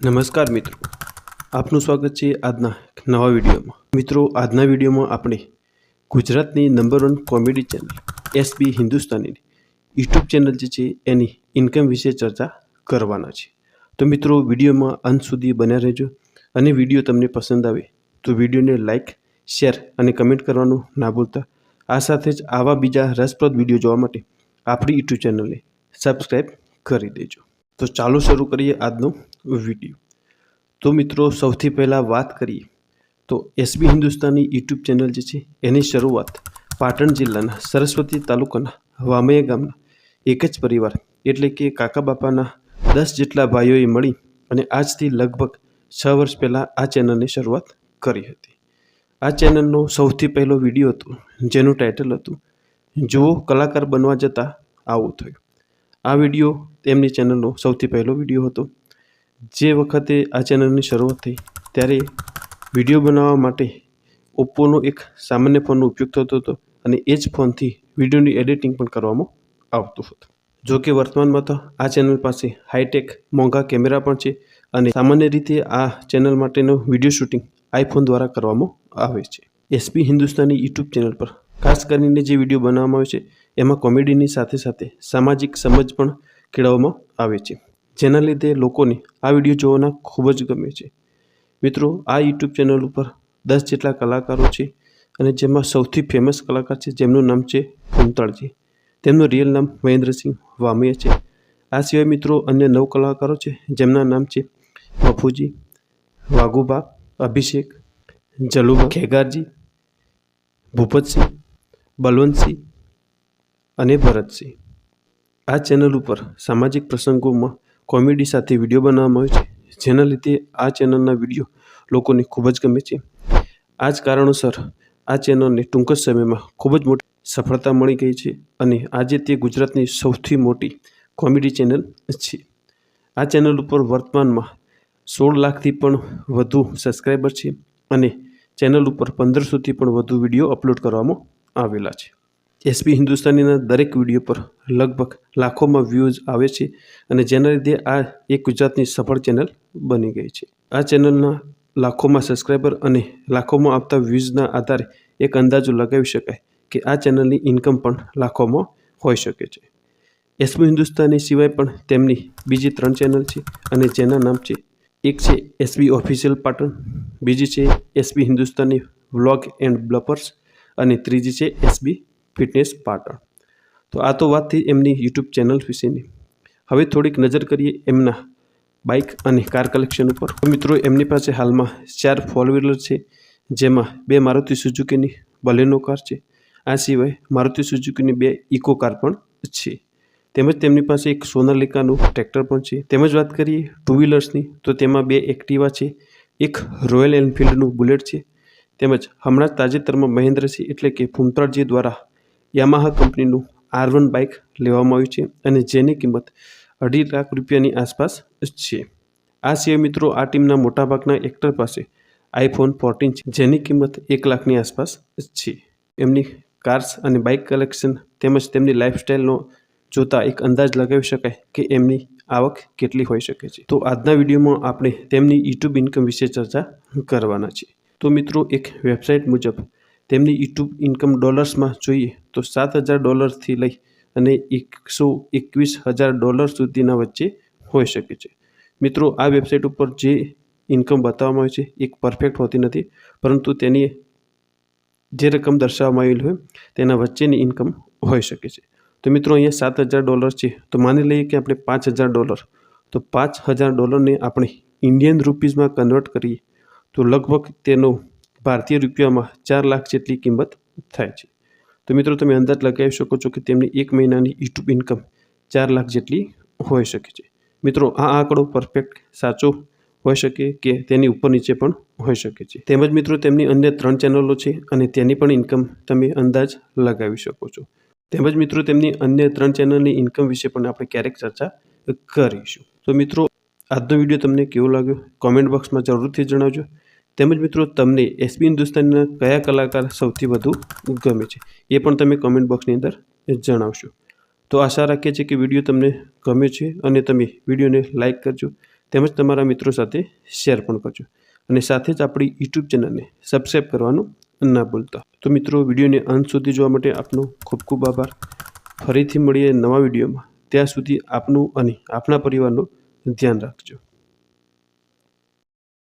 નમસ્કાર મિત્રો. આપનું સ્વાગત છે આજના નવા વિડીયોમાં. મિત્રો, આજના વિડીયોમાં આપણે ગુજરાતની number one comedy channel S હિન્દુસ્તાનીની YouTube channel જે છે, એની ઇન્કમ વિશે ચર્ચા કરવાના છે. તો મિત્રો, વિડીયોમાં અંત સુધી બન્યા રહેજો અને વીડિયો તમને પસંદ આવે તો વિડીયોને લાઇક શેર અને કમેન્ટ કરવાનું ના ભૂલતા. આ સાથે જ આવા બીજા રસપ્રદ વીડિયો જોવા માટે આપણી યુટ્યુબ ચેનલને સબસ્ક્રાઈબ કરી દેજો. તો ચાલો શરૂ કરીએ આજનો વીડિયો. તો મિત્રો, સૌથી પહેલાં વાત કરીએ તો એસબી હિન્દુસ્તાની યુટ્યુબ ચેનલ જે છે, એની શરૂઆત પાટણ જિલ્લાના સરસ્વતી તાલુકાના વામૈયા ગામના એક જ પરિવાર એટલે કે કાકા બાપાના દસ જેટલા ભાઈઓએ મળી અને આજથી લગભગ છ વર્ષ પહેલાં આ ચેનલની શરૂઆત કરી હતી. આ ચેનલનો સૌથી પહેલો વીડિયો હતો, જેનું ટાઇટલ હતું, જુઓ કલાકાર બનવા જતાં આવું થયું. આ વીડિયો તેમની ચેનલનો સૌથી પહેલો વીડિયો હતો. જે વખતે આ ચેનલની શરૂઆત થઈ, ત્યારે વીડિયો બનાવવા માટે ઓપ્પોનો એક સામાન્ય ફોનનો ઉપયોગ થતો હતો અને એ જ ફોનથી વિડીયોની એડિટિંગ પણ કરવામાં આવતું હતું. જો કે વર્તમાનમાં તો આ ચેનલ પાસે હાઈટેક, મોંઘા કેમેરા પણ છે અને સામાન્ય રીતે આ ચેનલ માટેનો વીડિયો શૂટિંગ આઈફોન દ્વારા કરવામાં આવે છે. એસપી હિન્દુસ્તાની યુટ્યુબ ચેનલ પર, ખાસ કરીને જે વીડિયો બનાવવામાં આવે છે એમાં કોમેડીની સાથે સાથે સામાજિક સમજ પણ કેળવવામાં આવે છે. જેના લીધે લોકોને આ વીડિયો જોવાના ખૂબ જ ગમે છે. મિત્રો, આ યુટ્યુબ ચેનલ ઉપર દસ જેટલા કલાકારો છે અને જેમાં સૌથી ફેમસ કલાકાર છે, જેમનું નામ છે કુંતાળજી. તેમનું રિયલ નામ મહેન્દ્રસિંહ વામિયા છે. આ સિવાય મિત્રો, અન્ય નવ કલાકારો છે, જેમના નામ છે મફુજી વાઘુબા અભિષેક જલુબા ખેગારજી, ભૂપતસિંહ, બલવંતસિંહ અને ભરતસિંહ. આ ચેનલ ઉપર સામાજિક પ્રસંગોમાં કોમેડી સાથે વીડિયો બનાવવામાં આવે છે, જેના લીધે આ ચેનલના વીડિયો લોકોને ખૂબ જ ગમે છે. આ જ કારણોસર આ ચેનલને ટૂંક જ સમયમાં ખૂબ જ મોટી સફળતા મળી ગઈ છે અને આજે તે ગુજરાતની સૌથી મોટી કોમેડી ચેનલ છે. આ ચેનલ ઉપર વર્તમાનમાં સોળ લાખથી પણ વધુ સબસ્ક્રાઈબર છે અને ચેનલ ઉપર પંદરસોથી પણ વધુ વીડિયો અપલોડ કરવામાં આવેલા છે. એસબી હિન્દુસ્તાનીના દરેક વીડિયો પર લગભગ લાખોમાં વ્યૂઝ આવે છે અને જેના લીધે આ એક ગુજરાતની સફળ ચેનલ બની ગઈ છે. આ ચેનલના લાખોમાં સબસ્ક્રાઈબર અને લાખોમાં આવતા વ્યૂઝના આધારે એક અંદાજો લગાવી શકાય કે આ ચેનલની ઇન્કમ પણ લાખોમાં હોઈ શકે છે. એસબી હિન્દુસ્તાની સિવાય પણ તેમની બીજી ત્રણ ચેનલ છે અને જેના નામ છે, એક છે એસબી ઓફિશિયલ પાટણ બીજી છે SB Hindustani vlog and bloopers અને ત્રીજી છે એસબી ફિટનેસ પાટણ તો આ તો વાત થઈ એમની યુટ્યુબ ચેનલ વિશેની. હવે થોડીક નજર કરીએ એમના બાઇક અને કાર કલેક્શન ઉપર. મિત્રો, એમની પાસે હાલમાં ચાર ફોર વ્હીલર છે, જેમાં બે મારુતિ સુઝુકીની બલેનો કાર છે. આ સિવાય મારુતિ સુઝુકીની બે ઇકો કાર પણ છે. તેમજ તેમની પાસે એક સોનાલિકાનું ટ્રેક્ટર પણ છે. તેમજ વાત કરીએ ટુ વ્હીલર્સની તો તેમાં બે એક્ટિવા છે. એક રોયલ એનફિલ્ડનું બુલેટ છે. તેમજ હમણાં જ તાજેતરમાં મહેન્દ્રસિંહ એટલે કે ફૂમતાળજી દ્વારા યામાહા કંપનીનું આર વન બાઇક લેવામાં આવ્યું છે અને જેની કિંમત અઢી લાખ રૂપિયાની આસપાસ છે. આ સિવાય મિત્રો, આ ટીમના મોટાભાગના એક્ટર પાસે આઈફોન ફોર્ટીન છે, જેની કિંમત એક લાખની આસપાસ છે. એમની કાર્સ અને બાઇક કલેક્શન તેમજ તેમની લાઇફસ્ટાઇલનો જોતા એક અંદાજ લગાવી શકાય કે એમની આવક કેટલી હોઈ શકે છે. તો આજના વિડીયોમાં આપણે તેમની યુટ્યુબ ઇન્કમ વિશે ચર્ચા કરવાના છે તો મિત્રો, એક વેબસાઇટ મુજબ તેમની યુટ્યુબ ઇન્કમ ડોલર્સમાં જોઈએ તો સાત હજાર ડોલરથી લઈ અને એકસો એકવીસ હજાર ડોલર સુધીના વચ્ચે હોઈ શકે છે. મિત્રો, આ વેબસાઇટ ઉપર જે ઇન્કમ બતાવવામાં આવે છે એક પરફેક્ટ હોતી નથી, પરંતુ તેની જે રકમ દર્શાવવામાં આવેલી હોય તેના વચ્ચેની ઇન્કમ હોઈ શકે છે. તો મિત્રો, અહીંયા સાત હજાર ડોલર છે. તો માની લઈએ કે આપણે પાંચ હજાર ડોલર, તો પાંચ હજાર ડોલરને આપણે ઇન્ડિયન રૂપીઝમાં કન્વર્ટ કરીએ, તો લગભગ તેનો ભારતીય રૂપિયામાં ચાર લાખ જેટલી કિંમત થાય છે. તો મિત્રો તમે અંદાજ લગાવી શકો છો કે તેમની એક મહિનાની યુટ્યુબ ઇન્કમ ચાર લાખ જેટલી હોઈ શકે છે. મિત્રો, આ આંકડો પરફેક્ટ સાચો હોઈ શકે કે તેની ઉપર નીચે પણ હોઈ શકે છે. તેમજ મિત્રો, તેમની અન્ય ત્રણ ચેનલો છે અને તેની પણ ઇન્કમ તમે અંદાજ લગાવી શકો છો. તેમજ મિત્રો, તેમની અન્ય ત્રણ ચેનલની ઇન્કમ વિશે પણ આપણે ક્યારેક ચર્ચા કરીશું. તો મિત્રો, આજનો વીડિયો તમને કેવો લાગ્યો? કોમેન્ટ બોક્સમાં જરૂરથી જણાવજો. તેમજ મિત્રો તમને એસબી હિન્દુસ્તાનના કયા કલાકાર સૌથી વધુ ગમે છે એ પણ તમે કોમેન્ટ બોક્સની અંદર જણાવશો. તો આશા રાખીએ છીએ કે વીડિયો તમને ગમે છે અને તમે વિડીયોને લાઇક કરજો, તેમજ તમારા મિત્રો સાથે શેર પણ કરજો. અને સાથે જ આપણી યુટ્યુબ ચેનલને સબસ્ક્રાઈબ કરવાનું ના ભૂલતા. તો મિત્રો, વિડીયોને અંત સુધી જોવા માટે આપનો ખૂબ ખૂબ આભાર. ફરીથી મળીએ નવા વિડીયોમાં. ત્યાં સુધી આપનું અને આપણા પરિવારનું ધ્યાન રાખજો.